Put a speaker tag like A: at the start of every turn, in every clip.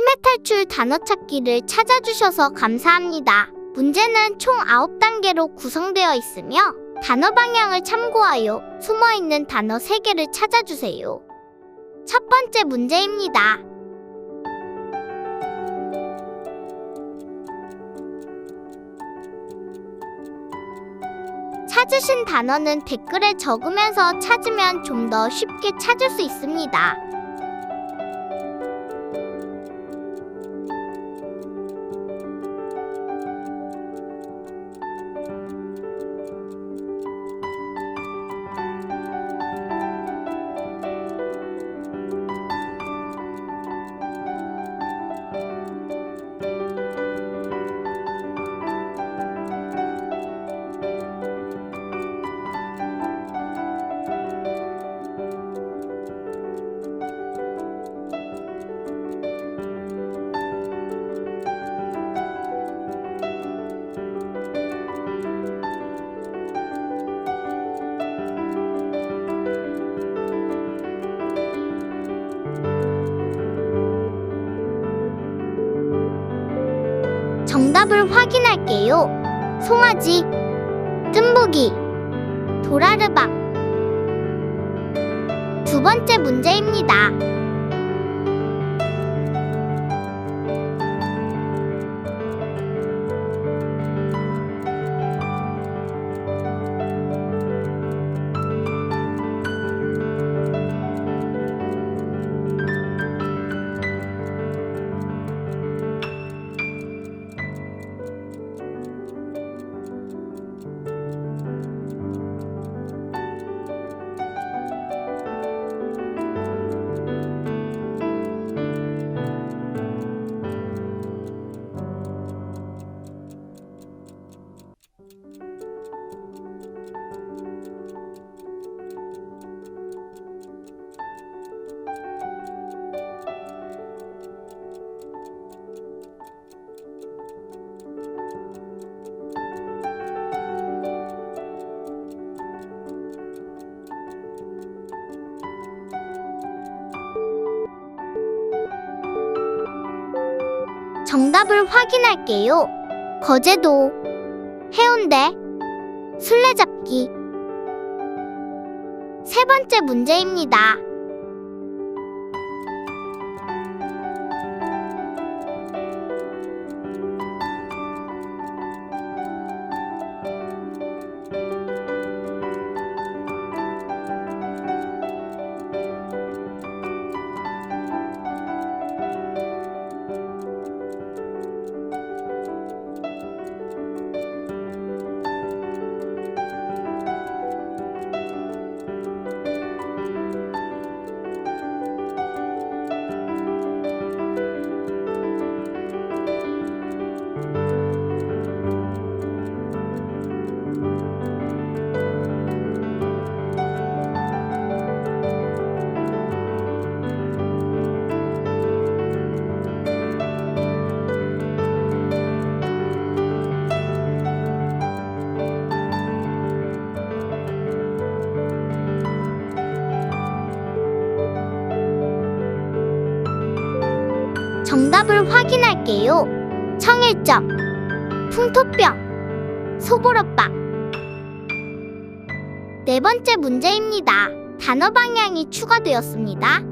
A: 치매 탈출 단어 찾기를 찾아주셔서 감사합니다. 문제는 총 9단계로 구성되어 있으며 단어 방향을 참고하여 숨어 있는 단어 3개를 찾아주세요. 첫 번째 문제입니다. 찾으신 단어는 댓글에 적으면서 찾으면 좀 더 쉽게 찾을 수 있습니다. 정답을 확인할게요. 송아지, 뜸보기, 도라르박. 두 번째 문제입니다. 정답을 확인할게요. 거제도, 해운대, 술래잡기. 세 번째 문제입니다. 정답을 확인할게요. 청일점, 풍토병, 소보로빵. 네 번째 문제입니다. 단어 방향이 추가되었습니다.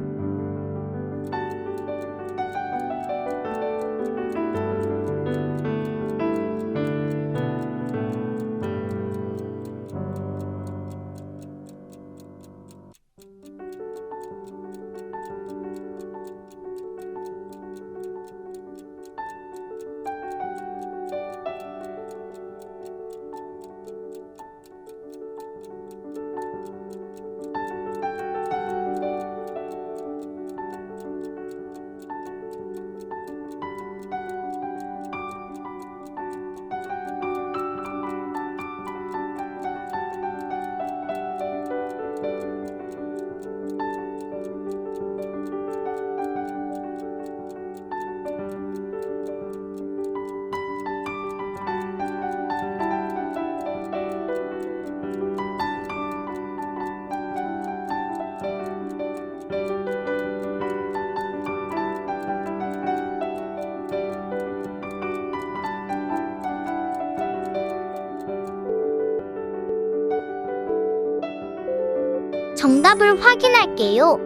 A: 정답을 확인할게요.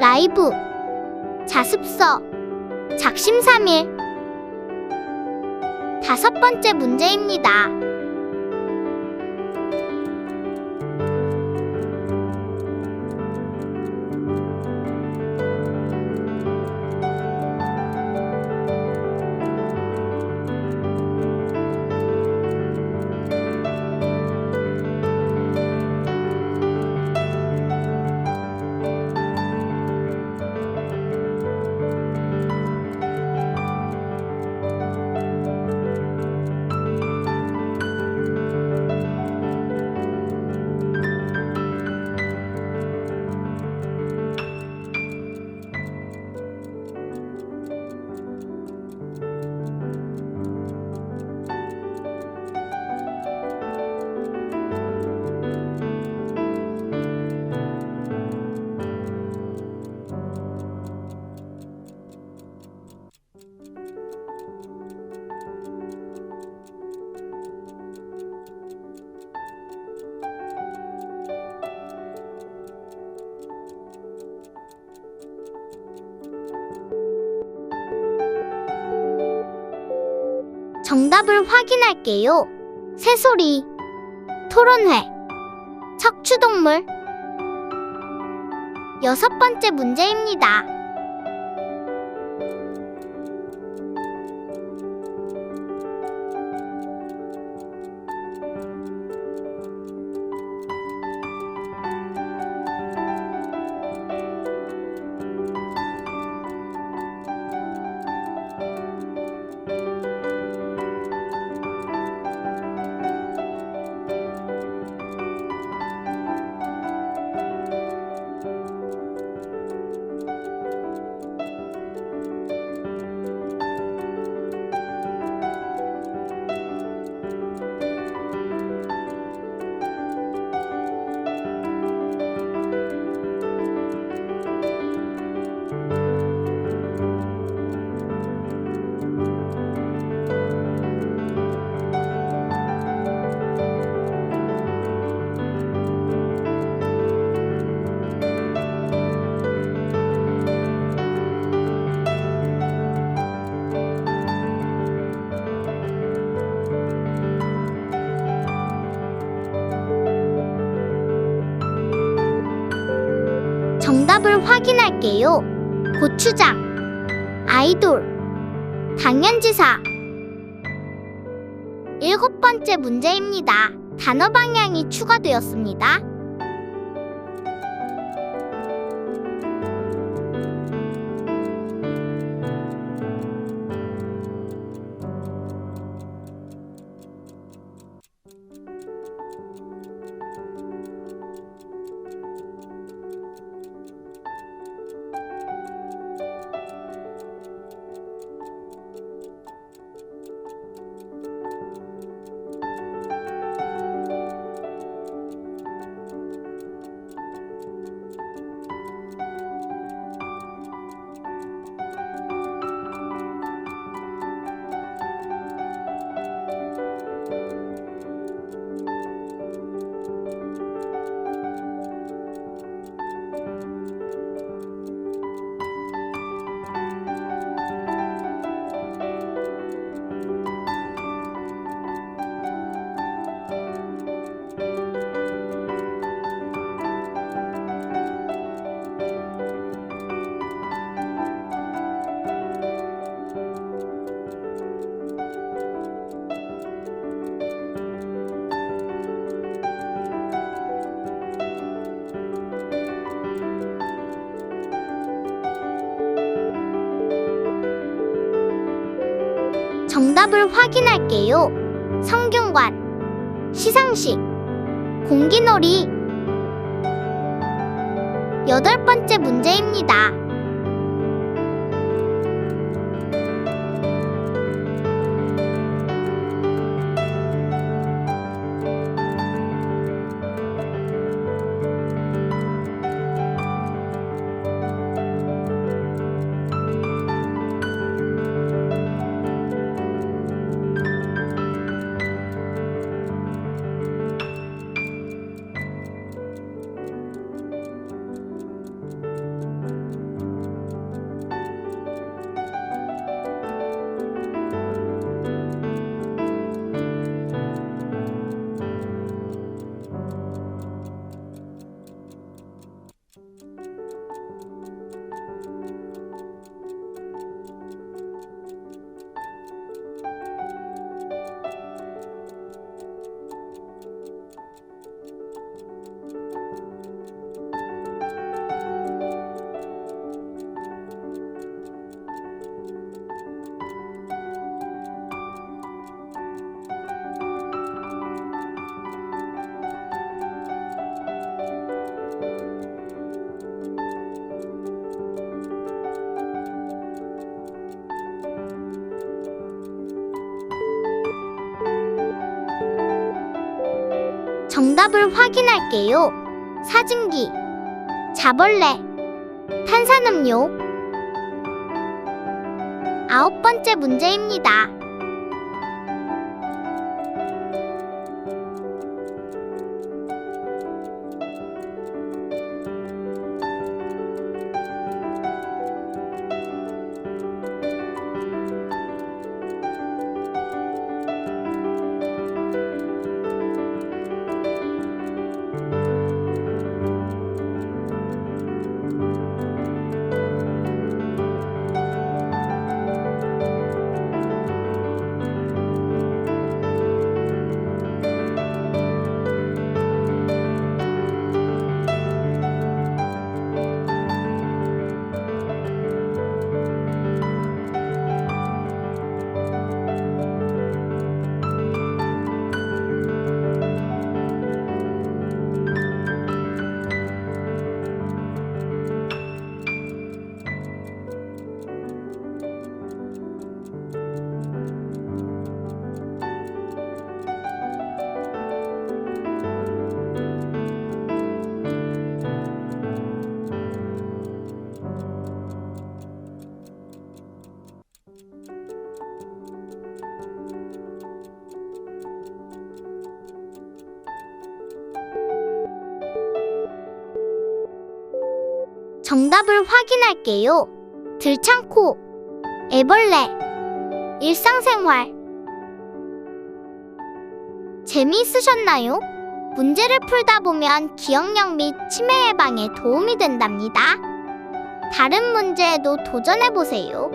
A: 라이브, 자습서, 작심 삼일. 다섯 번째 문제입니다. 정답을 확인할게요. 새소리, 토론회, 척추동물. 여섯 번째 문제입니다. 정답을 확인할게요. 고추장, 아이돌, 당연지사. 일곱 번째 문제입니다. 단어 방향이 추가되었습니다. 정답을 확인할게요. 성균관, 시상식, 공기놀이. 여덟 번째 문제입니다. 정답을 확인할게요. 사진기, 자벌레, 탄산음료. 아홉 번째 문제입니다. 정답을 확인할게요. 들창코, 애벌레, 일상생활. 재미있으셨나요? 문제를 풀다 보면 기억력 및 치매 예방에 도움이 된답니다. 다른 문제에도 도전해보세요.